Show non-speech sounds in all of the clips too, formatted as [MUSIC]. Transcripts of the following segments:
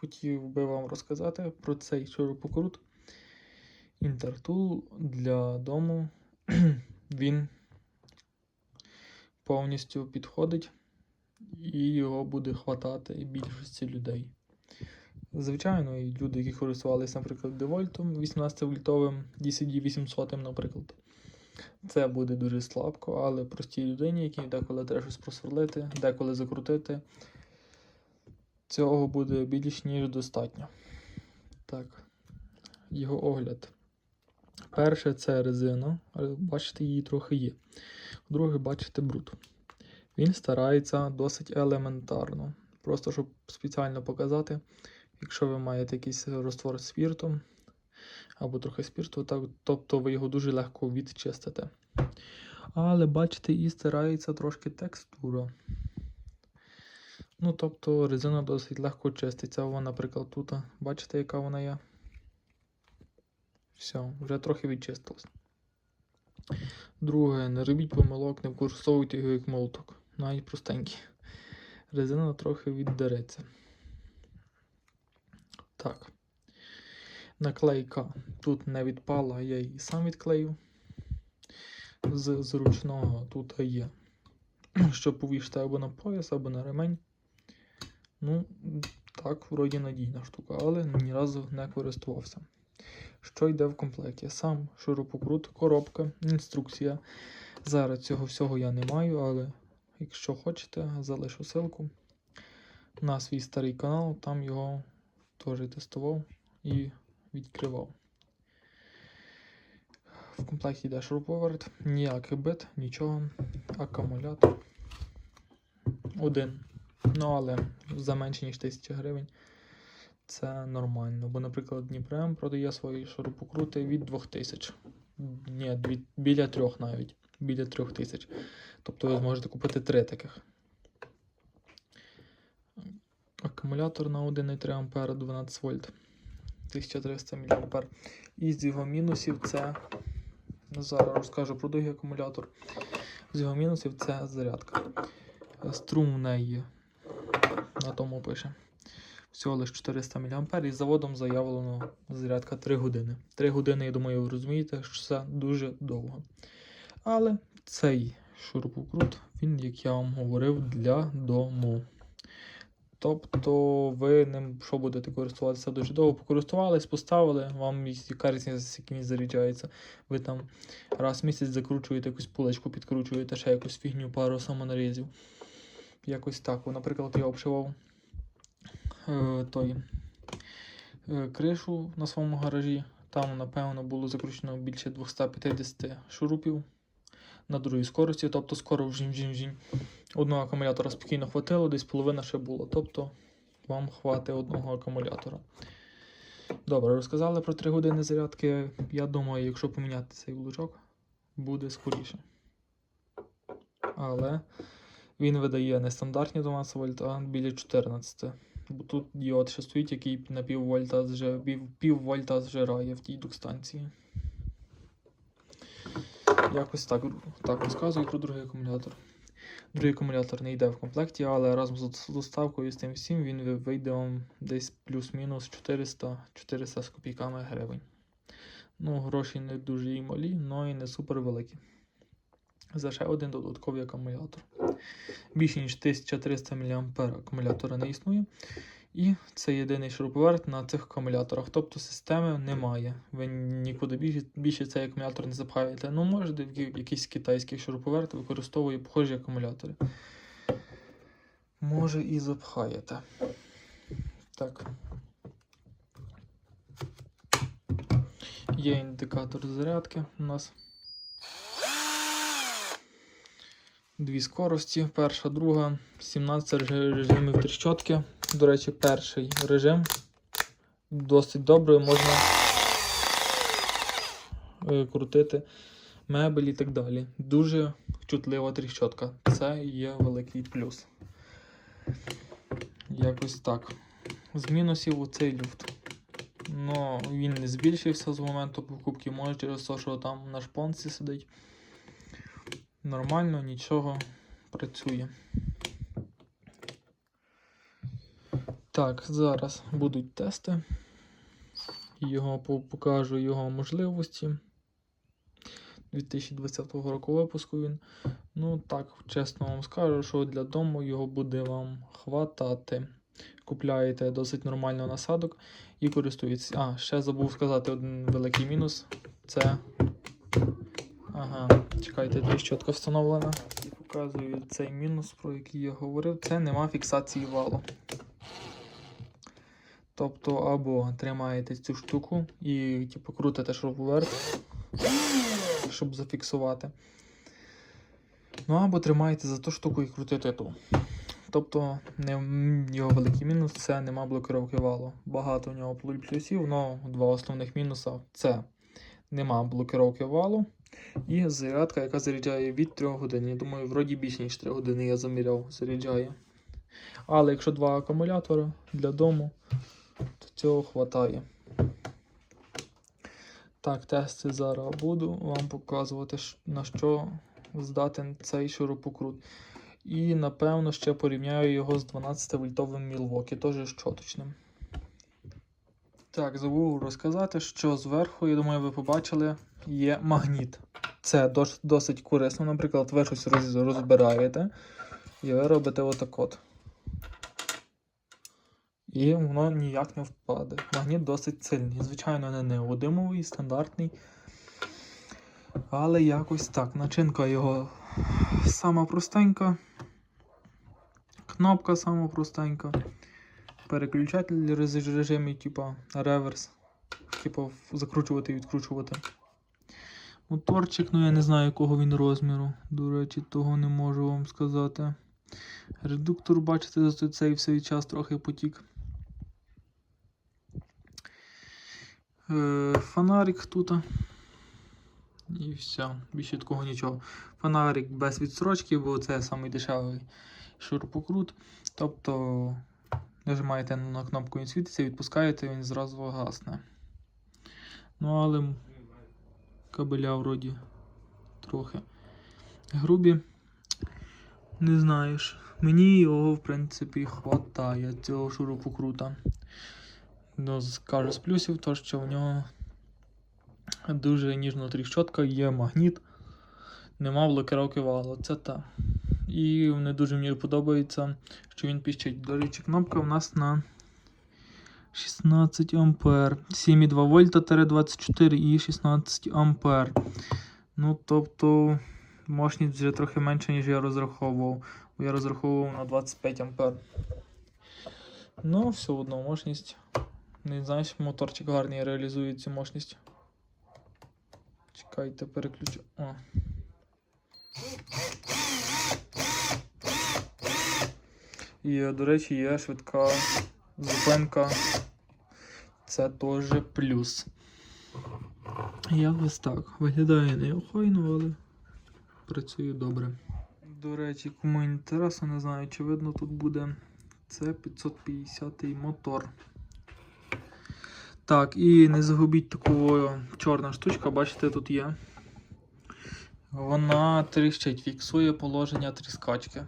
хотів би вам розказати про цей шурупокрут. Інтертул для дому. [CLEARS THROAT] Він повністю підходить і його буде хватати більшості людей. Звичайно, і люди, які користувалися, наприклад, девольтом 18-вольтовим DCD 800, наприклад. Це буде дуже слабко, але простій людині, якій деколи треба щось просверлити, деколи закрутити, цього буде більш ніж достатньо. Так, його огляд. Перше це резина, бачите, її трохи є. Друге, бачите бруд. Він старається досить елементарно. Просто щоб спеціально показати, якщо ви маєте якийсь розтвор спірту або трохи спірту, так, тобто ви його дуже легко відчистите. Але бачите, і стирається трошки текстура. Ну, тобто резина досить легко чиститься. Вона, наприклад, тут, бачите, яка вона є? Все, вже трохи відчистилась. Друге, не робіть помилок, не використовуйте його як молоток. Навіть простенький. Резина трохи віддереться. Так. Наклейка тут не відпала, я її сам відклею. З зручного тут є. Щоб повішати або на пояс, або на ремень. Ну, так, вроді надійна штука, але ні разу не користувався. Що йде в комплекті? Сам шурупокрут, коробка, інструкція. Зараз цього всього я не маю, але якщо хочете, залишу ссылку на свій старий канал, там його теж тестував і відкривав. В комплекті йде шуруповерт, ніяких бит, нічого, акумулятор. Один. Ну, але за менше, ніж 1000 гривень. Це нормально. Бо, наприклад, Дніпрем продає свої шурупокрути від 2000. Ні, дві- біля трьох навіть. Біля 3000. Тобто ви зможете купити три таких. Акумулятор на 1,3 А 12 вольт. 1300 мА. І з його мінусів це. Зараз розкажу про другий акумулятор. З його мінусів це зарядка. Струм в неї на тому пише. Всього лише 400 мА і заводом заявлено зарядка 3 години. 3 години, я думаю, ви розумієте, що це дуже довго. Але цей шурупокрут, він, як я вам говорив, для дому. Тобто ви ним що будете користуватися дуже довго, покористувались, поставили, вам яка різниця, як він заряджається. Ви там раз в місяць закручуєте якусь пулечку, підкручуєте ще якусь фігню, пару самонарізів. Якось так. Наприклад, я обшивав е, той, е, кришу на своєму гаражі. Там, напевно, було закручено більше 250 шурупів на другій скорості, тобто скоро вжінь вжінь вжінь Одного акумулятора спокійно хватило, десь половина ще було. Тобто вам хватить одного акумулятора. Добре, розказали про 3 години зарядки. Я думаю, якщо поміняти цей блочок, буде скоріше. Але він видає не стандартні 12 вольт, а біля 14. Бо тут діод ще стоїть, який на пів вольта, пів, пів вольта зжирає в тій дукстанції. Якось так, так розказую про другий акумулятор. Другий акумулятор не йде в комплекті, але разом з доставкою з тим всім він вийде вам десь плюс-мінус 400 400 з копійками гривень. Ну, гроші не дуже і малі, але і не супер великі. За ще один додатковий акумулятор. Більше ніж 1300 мА акумулятора не існує. І це єдиний шуруповерт на цих акумуляторах. Тобто системи немає. Ви нікуди більше, більше цей акумулятор не запхаєте. Ну, може, якийсь китайський шуруповерт використовує похожі акумулятори. Може і запхаєте. Так. Є індикатор зарядки у нас. Дві скорості. Перша, друга, 17 режимів тріщотки. До речі, перший режим досить добре можна е, крутити мебель і так далі. Дуже чутлива тріщотка. Це є великий плюс. Якось так. З мінусів оцей люфт. Ну, він не збільшився з моменту покупки, може через те, що там на шпонці сидить. Нормально, нічого працює. Так, зараз будуть тести. Його покажу його можливості. 2020 року випуску він. Ну так, чесно вам скажу, що для дому його буде вам хватати. Купляєте досить нормально насадок і користуєтесь. А, ще забув сказати один великий мінус. Це. Ага, чекайте, тут щотка встановлена. І показую цей мінус, про який я говорив. Це нема фіксації валу. Тобто, або тримаєте цю штуку і типу, крутите шуруповерт, щоб зафіксувати. Ну, або тримаєте за ту штуку і крутите ту. Тобто, не, його великий мінус це нема блокировки валу. Багато у нього плюсів, але два основних мінуси це нема блокировки валу і зарядка, яка заряджає від 3 годин. Я думаю, вроді більше ніж 3 години я заміряв, заряджає. Але якщо два акумулятори для дому, то цього хватає. Так, тести зараз буду вам показувати, на що здатен цей шурупокрут. І напевно ще порівняю його з 12 вольтовим Milwaukee, теж щоточним. Так, забув розказати, що зверху, я думаю, ви побачили, є магніт. Це дос- досить корисно. Наприклад, ви щось роз- розбираєте і ви робите отак от. І воно ніяк не впаде. Магніт досить сильний. Звичайно, не неодимовий, стандартний. Але якось так. Начинка його сама простенька. Кнопка сама простенька. Переключатель рез- режимі, типа реверс. Типу закручувати і відкручувати. Моторчик, ну я не знаю, якого він розміру. До речі, того не можу вам сказати. Редуктор, бачите, за цей всей час трохи потік. Е, фонарик тут. І все, більше такого нічого. Фонарик без відстрочки, бо це самий дешевий шурупокрут. Тобто нажимаєте на кнопку, він світиться, відпускаєте, він зразу гасне. Ну, але кабеля вроді трохи грубі. Не знаєш. Мені його, в принципі, хватає цього шурупокрута. Ну, скажу з плюсів, то що в нього дуже ніжна тріщотка, є магніт, нема блокировки валу. Це та. І не дуже мені подобається, що він піщить. До речі, кнопка у нас на 16 ампер. 7,2 вольта 24 і 16 ампер. Ну, тобто, мощність вже трохи менше, ніж я розраховував. Бо я розраховував на 25 ампер. Ну, все одно мощність. Не знаєш, моторчик гарний реалізує цю мощність. Чекайте, переключу. О. І, до речі, є швидка зупинка. Це теж плюс. Якось так. Виглядає неохайно, але працює добре. До речі, кому інтересно, не знаю, чи видно тут буде. Це 550 мотор. Так, і не загубіть таку чорна штучка, бачите, тут є. Вона тріщить, фіксує положення тріскачки,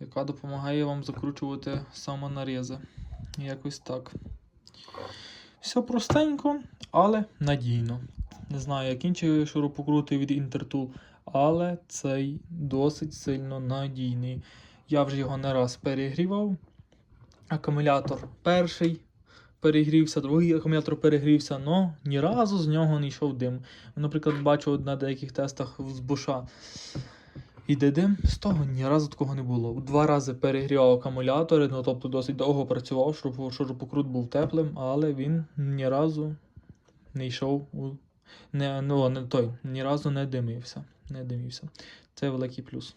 яка допомагає вам закручувати самонарізи. Якось так. Все простенько, але надійно. Не знаю, як інші шурупокрути від Intertool, але цей досить сильно надійний. Я вже його не раз перегрівав. Акумулятор перший перегрівся, другий акумулятор перегрівся, але ні разу з нього не йшов дим. Наприклад, бачу на деяких тестах з буша іде дим, з того ні разу такого не було. Два рази перегрівав акумулятори, ну тобто досить довго працював, щоб шурупокрут був теплим, але він ні разу не йшов у. Не, ну, не той, ні разу не димився. Не димився. Це великий плюс.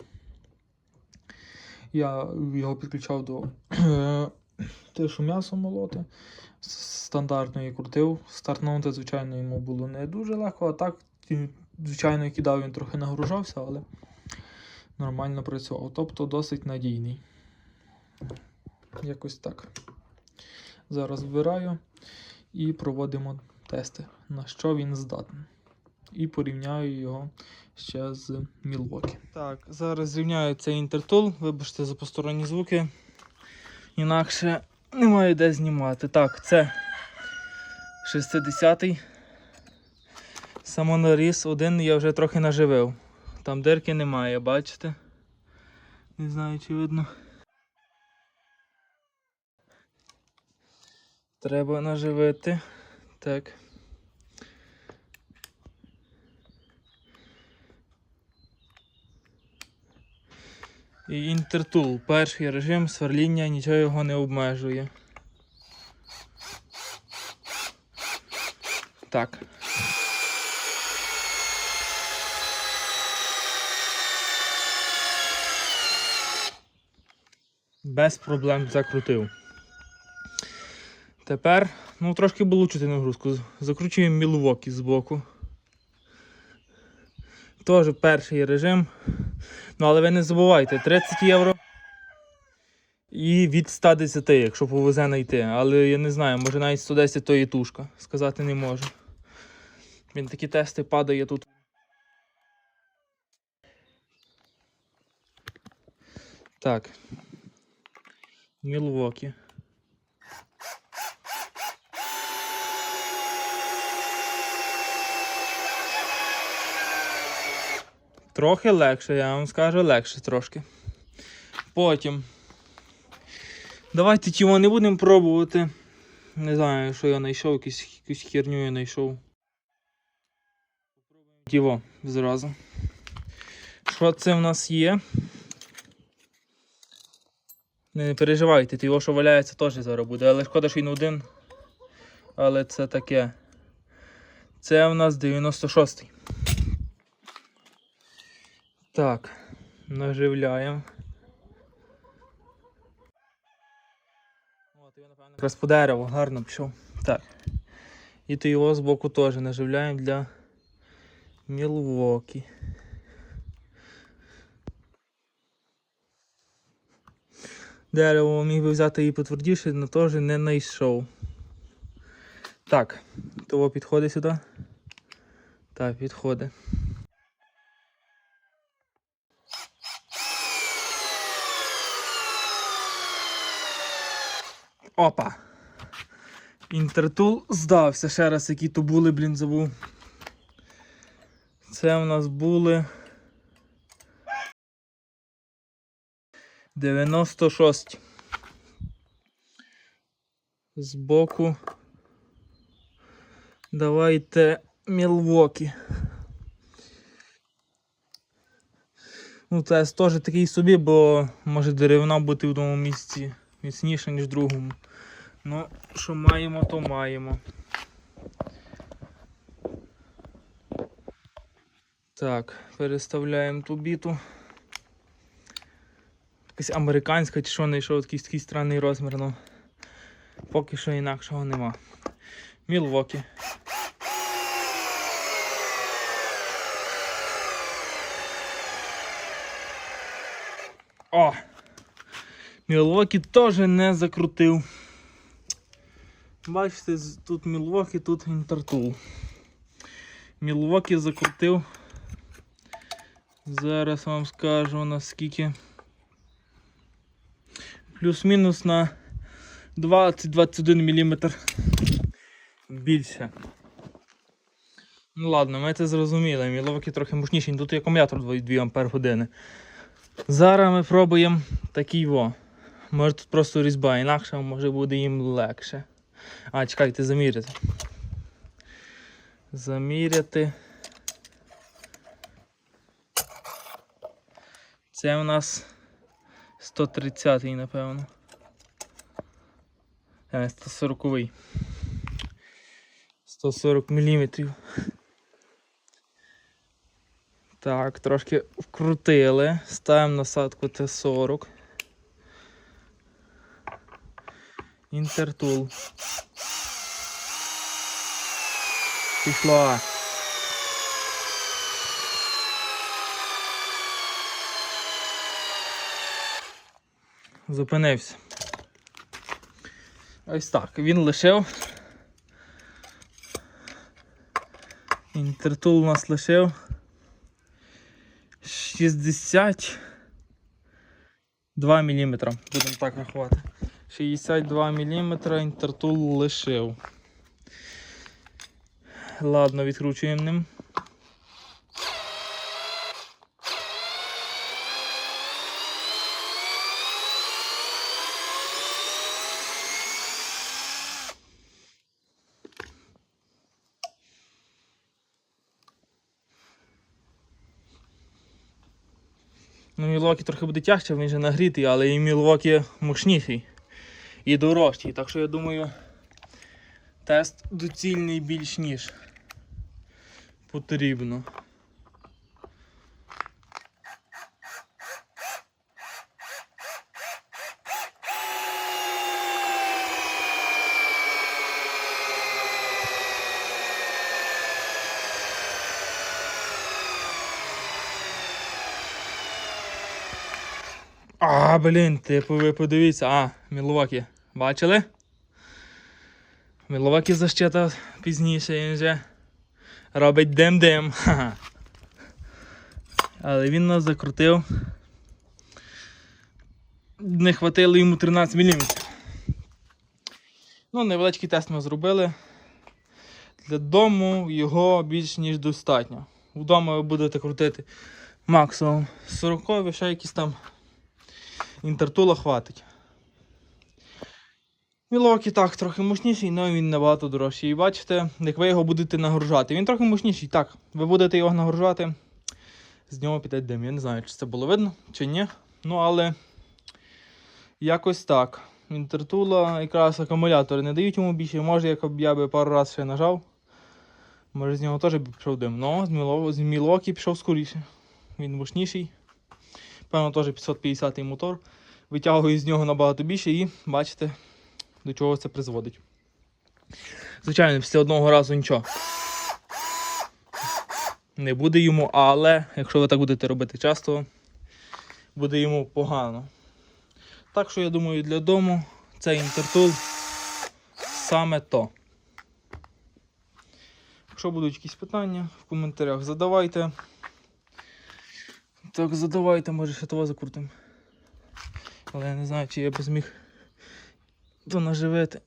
Я його підключав до [CLEARS THROAT] те, що м'ясо молоти. Стандартно і крутив. Стартнути, звичайно, йому було не дуже легко, а так, звичайно, кидав він трохи нагружався, але нормально працював. Тобто досить надійний. Якось так. Зараз вбираю і проводимо тести, на що він здатний. І порівняю його ще з Milwaukee. Так, зараз зрівняю цей інтертул. Вибачте за посторонні звуки. Інакше немає де знімати. Так, це 60-й. Самонаріз один я вже трохи наживив. Там дирки немає, бачите? Не знаю, чи видно. Треба наживити. Так. І інтертул. Перший режим сверління нічого його не обмежує. Так. Без проблем закрутив. Тепер, ну, трошки було нагрузку. Закручуємо мілвокі з боку. Теж перший режим. Ну, але ви не забувайте, 30 євро. І від 110, якщо повезе знайти. Але я не знаю, може навіть 110 то є тушка. Сказати не можу. Він такі тести падає тут. Так. Мілвокі. Трохи легше, я вам скажу, легше трошки. Потім. Давайте тімо не будемо пробувати. Не знаю, що я знайшов, якусь, якусь херню я знайшов. Попробуємо Тіво зразу. Що це в нас є? Не переживайте, то його, що валяється, теж зараз буде. Але шкода, що він один. Але це таке. Це у нас 96-й. Так, наживляємо. От, його, напевно, якраз по дереву гарно пішов. Так. І то його збоку теж наживляємо для Мілвокі. Дерево міг би взяти її потвердіше, але теж не знайшов. Так, того підходить сюди. Так, підходить. Опа! Інтертул здався. Ще раз, які то були, блін, забув. Це у нас були 96. Збоку. Давайте Мілвокі. Ну, це теж такий собі, бо може деревина бути в одному місці міцніше, ніж в другому. Ну, що маємо, то маємо. Так, переставляємо ту біту. Якась американська чи що знайшов такий такий странний розмір, ну поки що інакшого нема. Мілвокі. О! Мілвокі теж не закрутив. Бачите, тут Мілвокі, тут інтертул. Мілвокі закрутив. Зараз вам скажу наскільки. Плюс-мінус на 20-21 мм більше. Ну ладно, ми це зрозуміли. Міловики трохи мощніші, тут є акумулятор 2 Ампер години. Зараз ми пробуємо такий во. Може тут просто різьба, інакше може буде їм легше. А, чекайте, заміряти. Заміряти. Це у нас 130 напевно. Е, 140. 140 мм. Так, трошки вкрутили. Ставимо насадку Т40. Інтертул. Пішла. Зупинився. Ось так. Він лишив. Інтертул у нас лишив. 62 мм. Будемо так рахувати. 62 мм інтертул лишив. Ладно, відкручуємо ним. Ну, Мілвокі трохи буде тяжче, він же нагрітий, але і Мілвокі мощніший і дорожчий. Так що я думаю, тест доцільний більш ніж потрібно. А, блін, ти ви подивіться. А, Міловакі. Бачили? Міловакі защита пізніше він вже робить дим-дим. Але він нас закрутив. Не хватило йому 13 мм. Ну, невеличкий тест ми зробили. Для дому його більш ніж достатньо. Вдома ви будете крутити максимум 40 ще якісь там інтертула хватить. Мілокі так, трохи мощніший, але він набагато дорожчий. І бачите, як ви його будете нагружати. Він трохи мощніший, так. Ви будете його нагружати, з нього піде дим. Я не знаю, чи це було видно, чи ні. Ну, але якось так. Інтертула, якраз акумулятори не дають йому більше. Може, як я би пару разів ще нажав. Може з нього теж пішов дим. Ну, з Мілокі пішов скоріше. Він мощніший. Певно, теж 550 мотор. Витягую з нього набагато більше і бачите, до чого це призводить. Звичайно, після одного разу нічого. Не буде йому, але якщо ви так будете робити часто, буде йому погано. Так що я думаю, для дому цей інтертул саме то. Якщо будуть якісь питання, в коментарях задавайте. Так, задавайте, може ще того закрутимо. Але я не знаю, чи я б зміг то наживити.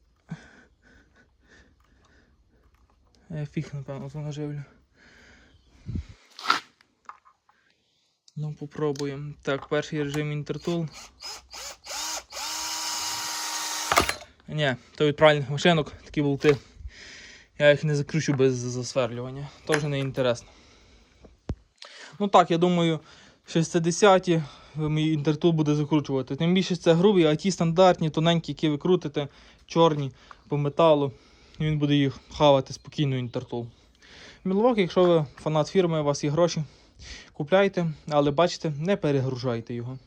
Я фіг, напевно, то наживлю. Ну, попробуємо. Так, перший режим інтертул. Ні, то від правильних машинок, такі болти. Я їх не закручу без засверлювання. То вже не інтересно. Ну так, я думаю, 60-ті мій інтертул буде закручувати. Тим більше це грубі, а ті стандартні, тоненькі, які ви крутите, чорні по металу, він буде їх хавати спокійно інтертул. Міловок, якщо ви фанат фірми, у вас є гроші, купляйте, але бачите, не перегружайте його.